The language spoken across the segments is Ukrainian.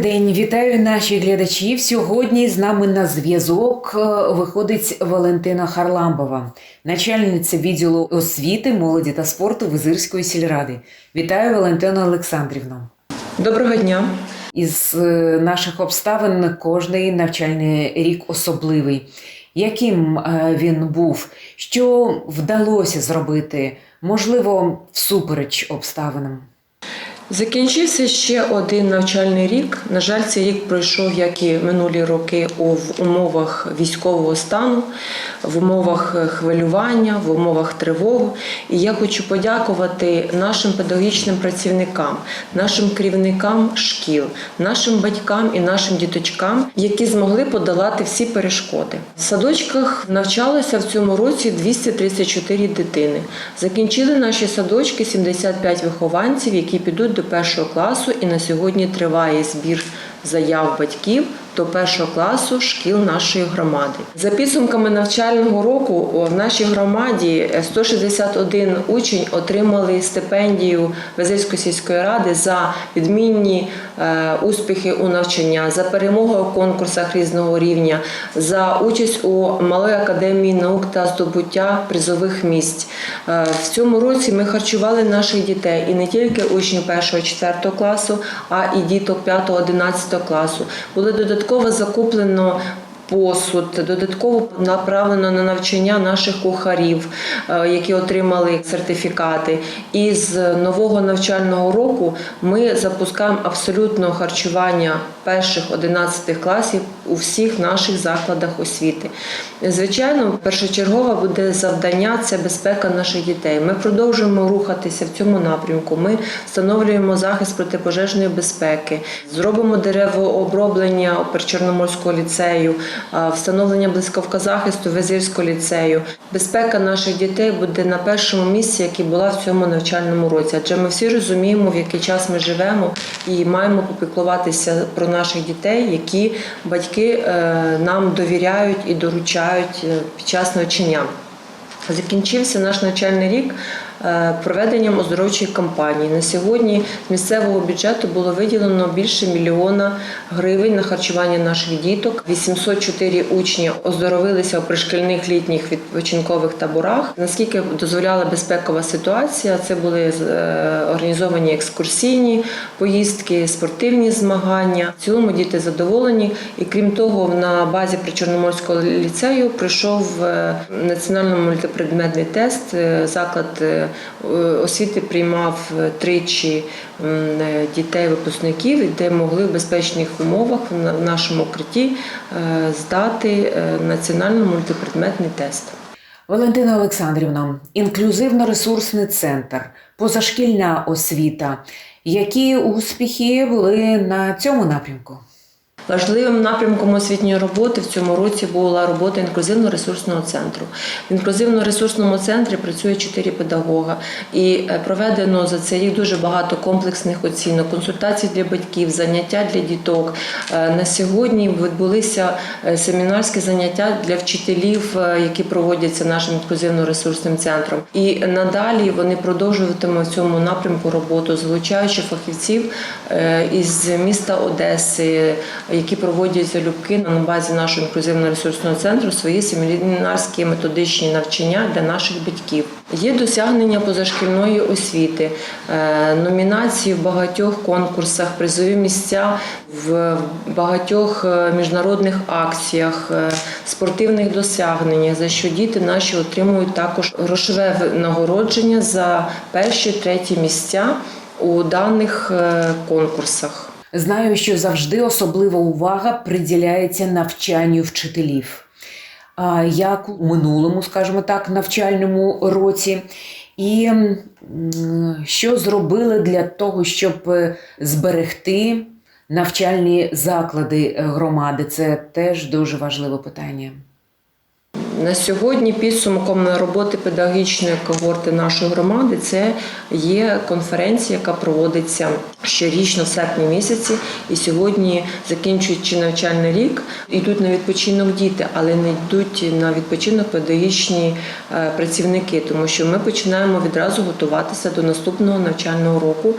Добрий день, вітаю наші глядачів. Сьогодні з нами на зв'язок е, виходить Валентина Харламбова, начальниця відділу освіти, молоді та спорту Визирської сільради. Вітаю, Валентина Олександрівна. Доброго дня. Із е, наших обставин кожний навчальний рік особливий. Яким е, він був? Що вдалося зробити? Можливо, всупереч обставинам? Закінчився ще один навчальний рік. На жаль, цей рік пройшов, як і минулі роки, в умовах військового стану, в умовах хвилювання, в умовах тривоги. І я хочу подякувати нашим педагогічним працівникам, нашим керівникам шкіл, нашим батькам і нашим діточкам, які змогли подолати всі перешкоди. В садочках навчалося в цьому році 234 дитини. Закінчили наші садочки 75 вихованців, які підуть до першого класу, і на сьогодні триває збір заяв батьків до першого класу шкіл нашої громади. За підсумками навчального року в нашій громаді е, 161 учень отримали стипендію Везельської сільської ради за відмінні е, успіхи у навчання, за перемогу у конкурсах різного рівня, за участь у малої академії наук та здобуття призових місць. Е, в цьому році ми харчували наших дітей і не тільки учнів 1-4 класу, а і діток 5-11 класу. Були додатково закуплено посуд, додатково направлено на навчання наших кухарів, е, які отримали сертифікати. І з нового навчального року ми запускаємо абсолютно харчування перших 11 класів у всіх наших закладах освіти. Звичайно, першочергове буде завдання це безпека наших дітей. Ми продовжуємо рухатися в цьому напрямку. Ми встановлюємо захист протипожежної безпеки, зробимо деревооброблення Чорноморського ліцею, встановлення блискавкозахисту Везирського ліцею. Безпека наших дітей буде на першому місці, як і була в цьому навчальному році. Адже ми всі розуміємо, в який час ми живемо, і маємо попіклуватися про наших дітей, які батьки е, нам довіряють і доручають е, під час навчання. Закінчився наш навчальний рік е, проведенням оздоровчої кампанії. На сьогодні з місцевого бюджету було виділено більше мільйона гривень на харчування наших діток. 804 учні оздоровилися у пришкільних літніх відпочинкових таборах. Наскільки дозволяла безпекова ситуація, це були е, організовані екскурсійні поїздки, спортивні змагання. В цілому діти задоволені. І крім того, на базі Причорноморського ліцею прийшов е, національний мультипредметний тест. Е, Заклад е, освіти приймав е, тричі е, дітей-випускників, де могли в безпечних умовах в нашому укритті е, здати е, національний мультипредметний тест. Валентина Олександрівна, інклюзивно-ресурсний центр, позашкільна освіта. Які успіхи були на цьому напрямку? Важливим напрямком освітньої роботи в цьому році була робота інклюзивно-ресурсного центру. В інклюзивно-ресурсному центрі працює чотири педагога, і е, проведено за цей рік дуже багато комплексних оцінок, консультацій для батьків, заняття для діток. Е, На сьогодні відбулися е, семінарські заняття для вчителів, які проводяться нашим інклюзивно-ресурсним центром. І надалі вони продовжуватимуть в цьому напрямку роботу, залучаючи фахівців із міста Одеси, які проводять залюбки на базі нашого інклюзивно-ресурсного центру свої семінарські методичні навчання для наших батьків. Є досягнення позашкільної освіти, е, номінації в багатьох конкурсах, призові місця в багатьох е, міжнародних акціях, е, спортивних досягненнях, за що діти наші отримують також грошове нагородження за перші треті місця у даних конкурсах. Знаю, що завжди особлива увага приділяється навчанню вчителів. Як у минулому, скажімо так, навчальному році. І що зробили для того, щоб е, зберегти навчальні заклади е, громади? Це теж дуже важливе питання. На сьогодні підсумком роботи педагогічної когорти нашої громади це є конференція, яка проводиться щорічно в серпні місяці. І сьогодні, закінчуючи навчальний рік, йдуть на відпочинок діти, але не йдуть на відпочинок педагогічні е, працівники, тому що ми починаємо відразу готуватися до наступного навчального року.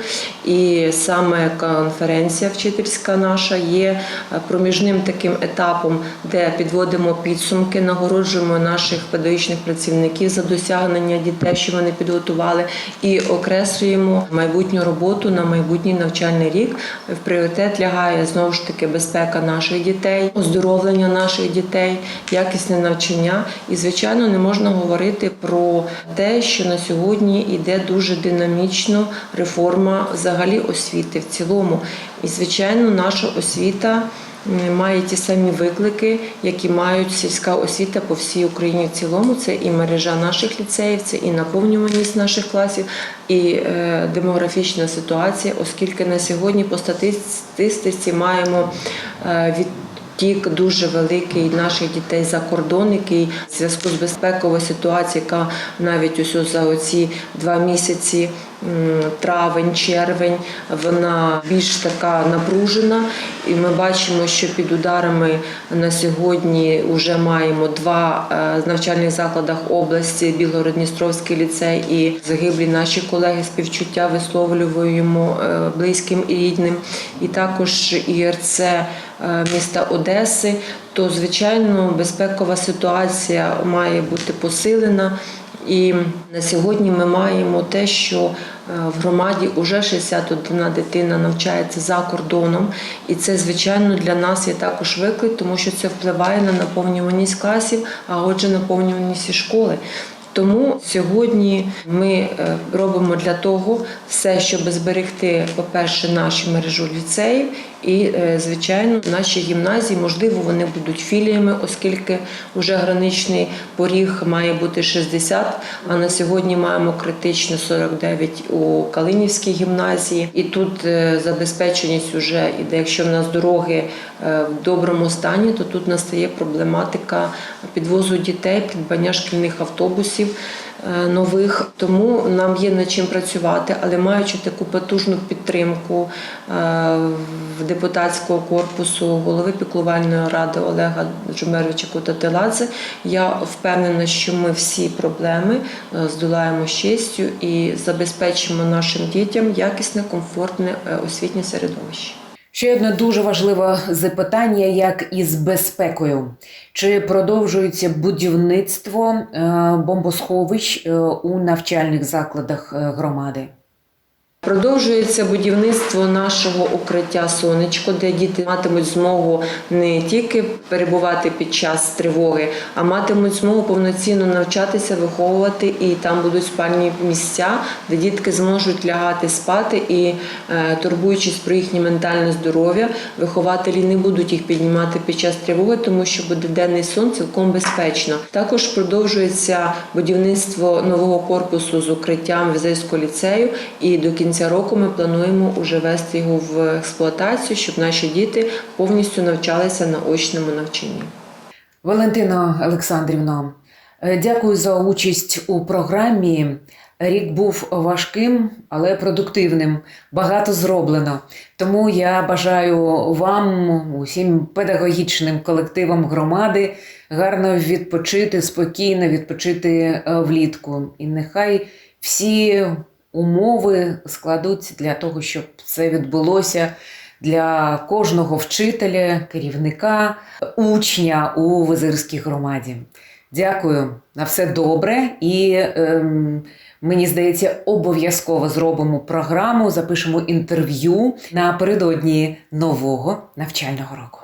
І саме конференція вчительська наша є е, проміжним таким етапом, де підводимо підсумки, нагороджуємо наших педагогічних працівників за досягнення дітей, що вони підготували, і окреслюємо майбутню роботу на майбутній навчальний рік. В пріоритет лягає знову ж таки безпека наших дітей, оздоровлення наших дітей, якісне навчання. І, звичайно, не можна говорити про те, що на сьогодні йде дуже динамічно реформа взагалі освіти в цілому. І, звичайно, наша освіта має ті самі виклики, які мають сільська освіта по всій Україні в цілому. Це і мережа наших ліцеїв, це і наповнюваність наших класів, і е, демографічна ситуація, оскільки на сьогодні по статистиці маємо е, від Тік дуже великий наших дітей за кордон, який в зв'язку з безпековою ситуацією, яка навіть ось за оці два місяці, травень, червень, вона більш така напружена. І ми бачимо, що під ударами на сьогодні вже маємо два е, навчальних закладах області Білгород-Дністровський ліцей і загиблі наші колеги співчуття висловлюємо е, близьким і рідним, і також ІРЦ е, міста Одеси, то звичайно безпекова ситуація має бути посилена. І на сьогодні ми маємо те, що е, в громаді вже 61 дитина навчається за кордоном, і це звичайно для нас є також виклик, тому що це впливає на наповнюваність класів, а отже, наповнюваність школи. Тому сьогодні ми е, робимо для того все, щоб зберегти, по-перше, нашу мережу ліцеїв і, е, звичайно, наші гімназії, можливо, вони будуть філіями, оскільки вже граничний поріг має бути 60, а на сьогодні маємо критично 49 у Калинівській гімназії. І тут е, забезпеченість вже іде. Якщо в нас дороги е, в доброму стані, то тут настає проблематика підвозу дітей, придбання шкільних автобусів нових. Тому нам є над чим працювати, але маючи таку потужну підтримку е, в депутатського корпусу голови піклувальної ради Олега Джумеровича Кутателадзе, я впевнена, що ми всі проблеми е, здолаємо з честю і забезпечимо нашим дітям якісне, комфортне е, освітнє середовище. Ще одне дуже важливе запитання, як із безпекою. Чи продовжується будівництво е, бомбосховищ е, у навчальних закладах е, громади? Продовжується будівництво нашого укриття сонечко, де діти матимуть змогу не тільки перебувати під час тривоги, а матимуть змогу повноцінно навчатися, виховувати, і там будуть спальні місця, де дітки зможуть лягати спати. І, е, турбуючись про їхнє ментальне здоров'я, вихователі не будуть їх піднімати під час тривоги, тому що буде денний сон цілком безпечно. Також продовжується будівництво нового корпусу з укриттям Візейського ліцею, і до кінця року ми плануємо уже вести його в експлуатацію, щоб наші діти повністю навчалися на очному навчанні. Валентино Олександрівно, е, дякую за участь у програмі. Рік був важким, але продуктивним. Багато зроблено. Тому я бажаю вам, усім педагогічним колективам громади, гарно відпочити, спокійно відпочити е, влітку. І нехай всі умови складуться для того, щоб це відбулося для кожного вчителя, керівника, учня у Визирській громаді. Дякую на все добре. І ем, мені здається, обов'язково зробимо програму, запишемо інтерв'ю напередодні нового навчального року.